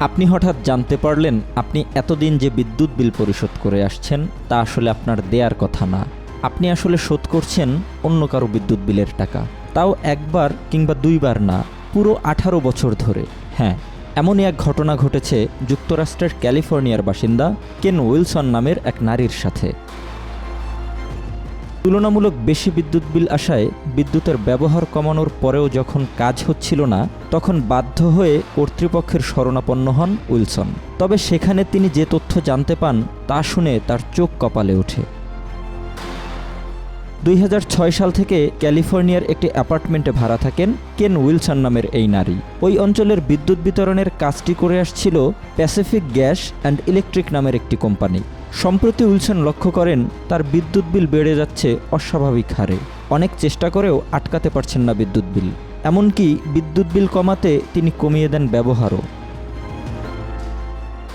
আপনি হঠাৎ জানতে পারলেন আপনি এতদিন যে বিদ্যুৎ বিল পরিশোধ করে আসছেন, তা আসলে আপনার দেয়ার কথা না। আপনি আসলে শোধ করছেন অন্য কারও বিদ্যুৎ বিলের টাকা। তাও একবার কিংবা দুইবার না, পুরো আঠারো বছর ধরে। হ্যাঁ এমনই এক ঘটনা ঘটেছে যুক্তরাষ্ট্রের ক্যালিফোর্নিয়ার বাসিন্দা কেন উইলসন নামের এক নারীর সাথে। তুলনামূলক বেশি বিদ্যুৎ বিল আসায় বিদ্যুতের ব্যবহার কমানোর পরেও যখন কাজ হচ্ছিল না, তখন বাধ্য হয়ে কর্তৃপক্ষের শরণাপন্ন হন উইলসন। তবে সেখানে তিনি যে তথ্য জানতে পান, তা শুনে তার চোখ কপালে ওঠে। দুই হাজার ছয় সাল থেকে ক্যালিফোর্নিয়ার একটি অ্যাপার্টমেন্টে ভাড়া থাকেন কেন উইলসন নামের এই নারী। ওই অঞ্চলের বিদ্যুৎ বিতরণের কাজটি করে আসছিল প্যাসিফিক গ্যাস অ্যান্ড ইলেকট্রিক নামের একটি কোম্পানি। সম্প্রতি উইলসন লক্ষ্য করেন, তার বিদ্যুৎ বিল বেড়ে যাচ্ছে অস্বাভাবিক হারে। অনেক চেষ্টা করেও আটকাতে পারছেন না বিদ্যুৎ বিল। এমনকি বিদ্যুৎ বিল কমাতে তিনি কমিয়ে দেন ব্যবহারও।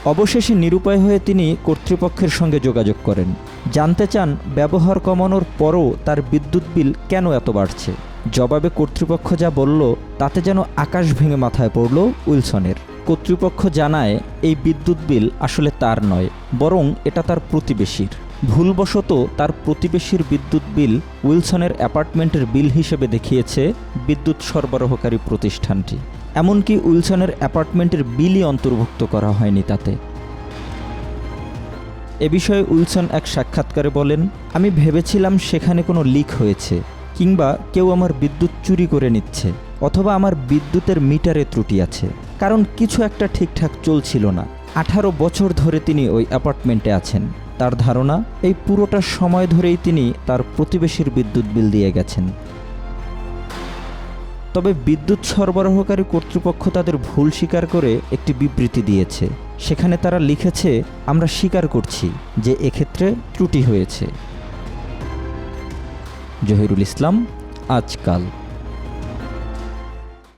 অবশেষে নিরুপায় হয়ে তিনি কর্তৃপক্ষের সঙ্গে যোগাযোগ করেন। জানতে চান, ব্যবহার কমানোর পরও তার বিদ্যুৎ বিল কেন এত বাড়ছে। জবাবে কর্তৃপক্ষ যা বলল, তাতে যেন আকাশ ভেঙে মাথায় পড়ল উইলসনের। কর্তৃপক্ষ জানায়, এই বিদ্যুৎ বিল আসলে তার নয়, বরং এটা তার প্রতিবেশীর। ভুলবশত তার প্রতিবেশীর বিদ্যুৎ বিল উইলসনের অ্যাপার্টমেন্টের বিল হিসেবে দেখিয়েছে বিদ্যুৎ সরবরাহকারী প্রতিষ্ঠানটি। এমনকি উইলসনের অ্যাপার্টমেন্টের বিলই অন্তর্ভুক্ত করা হয়নি তাতে। এ বিষয়ে উইলসন এক সাক্ষাৎকারে বলেন, আমি ভেবেছিলাম সেখানে কোনো লিক হয়েছে, কিংবা কেউ আমার বিদ্যুৎ চুরি করে নিচ্ছে, অথবা আমার বিদ্যুতের মিটারে ত্রুটি আছে। কারণ কিছু একটা ঠিকঠাক চলছিল না। আঠারো বছর ধরে তিনি ওই অ্যাপার্টমেন্টে আছেন। তার ধারণা, এই পুরোটা সময় ধরেই তিনি তার প্রতিবেশীর বিদ্যুৎ বিল দিয়ে গেছেন। তবে বিদ্যুৎ সরবরাহকারী কর্তৃপক্ষ তাদের ভুল স্বীকার করে একটি বিবৃতি দিয়েছে। সেখানে তারা লিখেছে, আমরা স্বীকার করছি যে এক্ষেত্রে ত্রুটি হয়েছে। জহিরুল ইসলাম, আজকাল।